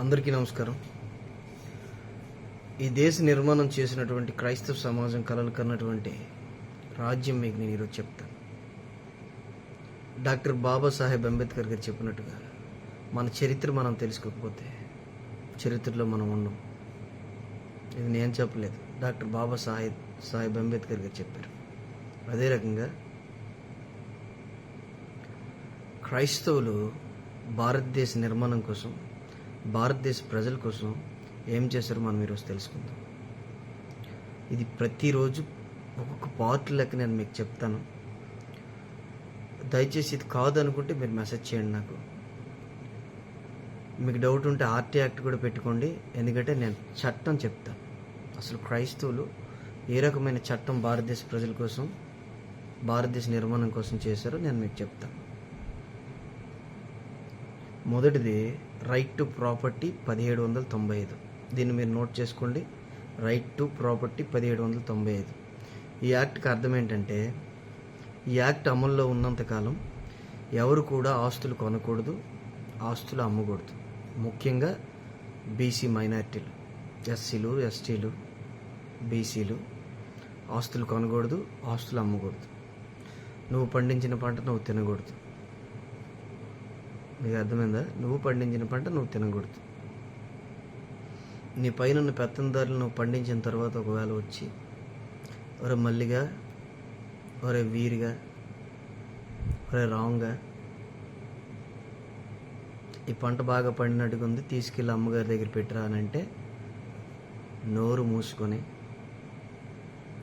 అందరికీ నమస్కారం. ఈ దేశ నిర్మాణం చేసినటువంటి క్రైస్తవ సమాజం కలలు కన్నటువంటి రాజ్యం మీకు నేను ఈరోజు చెప్తాను. డాక్టర్ బాబాసాహెబ్ అంబేద్కర్ గారు చెప్పినట్టుగా మన చరిత్ర మనం తెలుసుకోకపోతే చరిత్రలో మనం ఉండం. ఇది నేను చెప్పలేదు. డాక్టర్ బాబాసాహెబ్ సాహెబ్ అంబేద్కర్ గారు చెప్పారు. అదే రకంగా క్రైస్తవులు భారతదేశ నిర్మాణం కోసం భారతదేశ ప్రజల కోసం ఏం చేశారో మనం ఈరోజు తెలుసుకుందాం. ఇది ప్రతిరోజు ఒక్కొక్క పార్ట్ లెక్క నేను మీకు చెప్తాను. దయచేసి ఇది కాదు అనుకుంటే మీరు మెసేజ్ చేయండి నాకు. మీకు డౌట్ ఉంటే ఆర్టీ యాక్ట్ కూడా పెట్టుకోండి. ఎందుకంటే నేను చట్టం చెప్తాను అసలు క్రైస్తవులు ఏ రకమైన చట్టం భారతదేశ ప్రజల కోసం భారతదేశ నిర్మాణం కోసం చేశారో నేను మీకు చెప్తాను మొదటిది రైట్ టు ప్రాపర్టీ పదిహేడు వందల తొంభై ఐదు. దీన్ని మీరు నోట్ చేసుకోండి. రైట్ టు ప్రాపర్టీ పదిహేడు వందల తొంభై ఐదు. ఈ యాక్ట్కి అర్థం ఏంటంటే ఈ యాక్ట్ అమల్లో ఉన్నంతకాలం ఎవరు కూడా ఆస్తులు కొనకూడదు ఆస్తులు అమ్మకూడదు. ముఖ్యంగా బీసీ మైనార్టీలు ఎస్సీలు ఎస్టీలు బీసీలు ఆస్తులు కొనకూడదు ఆస్తులు అమ్మకూడదు. నువ్వు పండించిన పంట నువ్వు తినకూడదు. నీకు అర్థమైందా? నువ్వు పండించిన పంట నువ్వు తినకూడదు. నీ పైన ఉన్న పెత్తందారులు నువ్వు పండించిన తర్వాత ఒకవేళ వచ్చి ఒరే మల్లిగా ఒరే వీరిగా ఒరే రాంగ్గా ఈ పంట బాగా పండినట్టుగా ఉంది తీసుకెళ్ళి అమ్మగారి దగ్గర పెట్టరా అని అంటే నోరు మూసుకొని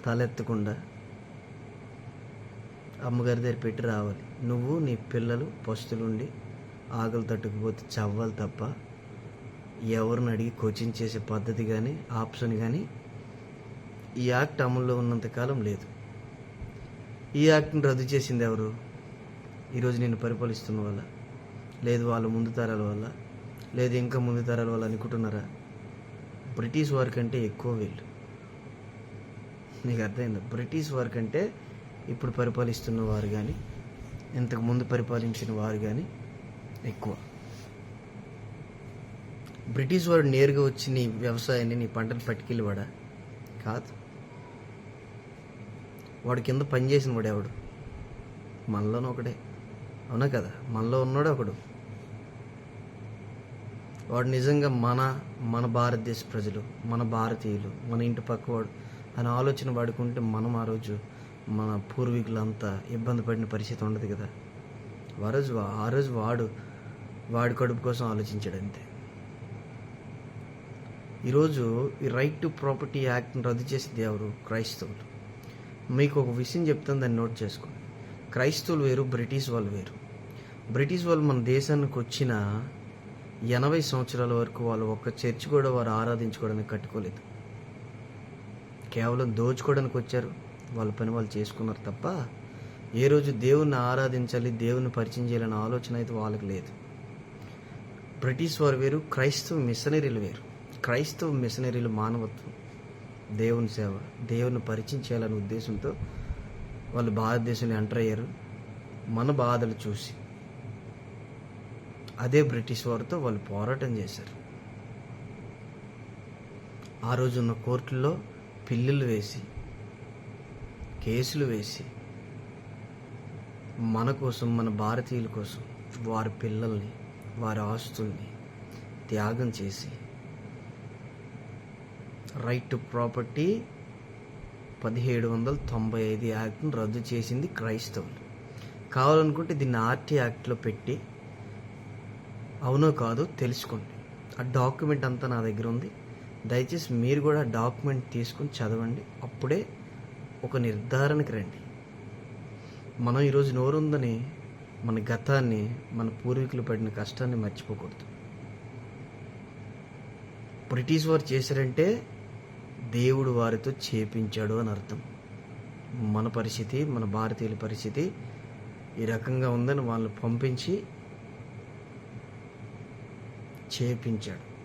తలెత్తకుండా అమ్మగారి దగ్గర పెట్టి రావాలి. నువ్వు నీ పిల్లలు పస్తులుండి ఆకలి తట్టుకుపోతే చవ్వాలి తప్ప ఎవరిని అడిగి కోచింగ్ చేసే పద్ధతి కానీ ఆప్షన్ కానీ ఈ యాక్ట్ అమల్లో ఉన్నంతకాలం లేదు. ఈ యాక్ట్ని రద్దు చేసింది ఎవరు? ఈరోజు నేను పరిపాలిస్తున్న వల్ల లేదు వాళ్ళ ముందు తరాల వల్ల లేదు ఇంకా ముందు తరాల వల్ల అనుకుంటున్నారా? బ్రిటిష్ వారి కంటే ఎక్కువ వీళ్ళు. నీకు అర్థమైందా? బ్రిటిష్ వారి కంటే ఇప్పుడు పరిపాలిస్తున్న వారు కానీ ఇంతకు ముందు పరిపాలించిన వారు కానీ ఎక్కువ. బ్రిటిష్ వాడు నేరుగా వచ్చి నీ వ్యవసాయాన్ని నీ పంటను పట్టుకెళ్ళివాడా? కాదు. వాడు కింద పనిచేసిన వాడు ఎవడు? మనలోనూ ఒకడే. అవునా కదా? మనలో ఉన్నాడు ఒకడు. వాడు నిజంగా మన మన భారతదేశ ప్రజలు మన భారతీయులు మన ఇంటి పక్కవాడు అని ఆలోచన వాడుకుంటే మనం ఆ రోజు మన పూర్వీకులంతా ఇబ్బంది పడిన పరిస్థితి ఉండదు కదా? ఆ రోజు వా- ఆ రోజు వాడు వాడి కడుపు కోసం ఆలోచించాడు అంతే. ఈరోజు ఈ రైట్ టు ప్రాపర్టీ యాక్ట్ని రద్దు చేసింది ఎవరు? క్రైస్తవులు. మీకు ఒక విషయం చెప్తాను దాన్ని నోట్ చేసుకోండి. క్రైస్తవులు వేరు బ్రిటిష్ వాళ్ళు వేరు. బ్రిటిష్ వాళ్ళు మన దేశానికి వచ్చిన ఎనభై సంవత్సరాల వరకు వాళ్ళు ఒక్క చర్చ్ కూడా వారు ఆరాధించుకోవడానికి కట్టుకోలేదు. కేవలం దోచుకోవడానికి వచ్చారు. వాళ్ళ పని వాళ్ళు చేసుకున్నారు తప్ప ఏ రోజు దేవుణ్ణి ఆరాధించాలి దేవుని పరిచయం చేయాలనే ఆలోచన అయితే వాళ్ళకి లేదు. బ్రిటిష్ వారు వేరు క్రైస్తవ మిషనరీలు వేరు. క్రైస్తవ మిషనరీలు మానవత్వం దేవుని సేవ దేవుని పరిచయం చేయాలనే ఉద్దేశంతో వాళ్ళు భారతదేశంలో ఎంటర్ అయ్యారు. మన బాధలు చూసి అదే బ్రిటిష్ వారితో వాళ్ళు పోరాటం చేశారు. ఆ రోజున్న కోర్టుల్లో పిల్లులు వేసి కేసులు వేసి మన కోసం మన భారతీయుల కోసం వారి పిల్లల్ని వారి ఆస్తుల్ని త్యాగం చేసి రైట్ టు ప్రాపర్టీ పదిహేడు వందల తొంభై ఐదు యాక్ట్ను రద్దు చేసింది క్రైస్తవులు. కావాలనుకుంటే దీన్ని ఆర్టీ యాక్ట్లో పెట్టి అవునో కాదో తెలుసుకోండి. ఆ డాక్యుమెంట్ అంతా నా దగ్గర ఉంది. దయచేసి మీరు కూడా ఆ డాక్యుమెంట్ తీసుకుని చదవండి. అప్పుడే ఒక నిర్ధారణకి రండి. మనం ఈరోజు నోరుందని మన గతాన్ని మన పూర్వీకులు పడిన కష్టాన్ని మర్చిపోకూడదు. బ్రిటిష్ వారు చేశారంటే దేవుడు వారితో చేపించాడు అని అర్థం. మన పరిస్థితి మన భారతీయుల పరిస్థితి ఈ రకంగా ఉందని వాళ్ళని పంపించి చేపించాడు.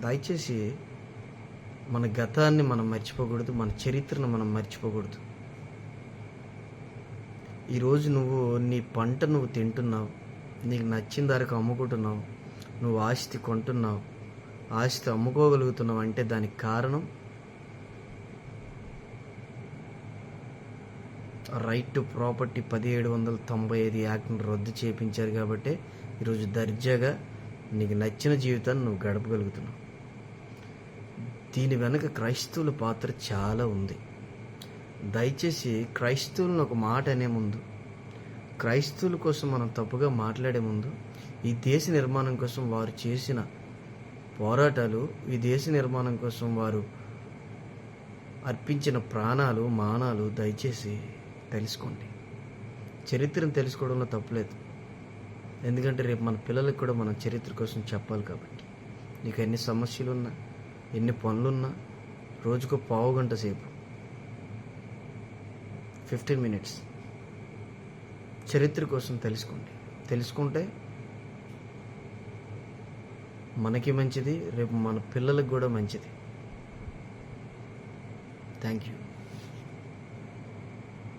దయచేసి మన గతాన్ని మనం మర్చిపోకూడదు మన చరిత్రను మనం మర్చిపోకూడదు. ఈరోజు నువ్వు నీ పంట నువ్వు తింటున్నావు. నీకు నచ్చిన ధరకు అమ్ముకుంటున్నావు. నువ్వు ఆస్తి కొంటున్నావు. ఆస్తి అమ్ముకోగలుగుతున్నావు అంటే దానికి కారణం? రైట్ టు ప్రాపర్టీ పదిహేడు వందల తొంభై ఐదు యాక్ట్ని రద్దు చేపించారు కాబట్టి ఈరోజు దర్జాగా నీకు నచ్చిన జీవితాన్ని నువ్వు గడపగలుగుతున్నావు. దీని వెనక క్రైస్తవుల పాత్ర చాలా ఉంది. దయచేసి క్రైస్తవులను ఒక మాట అనే ముందు క్రైస్తవుల కోసం మనం తప్పుగా మాట్లాడే ముందు ఈ దేశ నిర్మాణం కోసం వారు చేసిన పోరాటాలు ఈ దేశ నిర్మాణం కోసం వారు అర్పించిన ప్రాణాలు మానాలు దయచేసి తెలుసుకోండి. చరిత్రను తెలుసుకోవడంలో తప్పులేదు ఎందుకంటే రేపు మన పిల్లలకు కూడా మనం చరిత్ర కోసం చెప్పాలి కాబట్టి. నీకు ఎన్ని సమస్యలు ఉన్నా ఎన్ని పనులున్నా రోజుకు పావు గంట సేపు ఫిఫ్టీన్ మినిట్స్ చరిత్ర కోసం తెలుసుకోండి. తెలుసుకుంటే మనకి మంచిది రేపు మన పిల్లలకు కూడా మంచిది. Thank you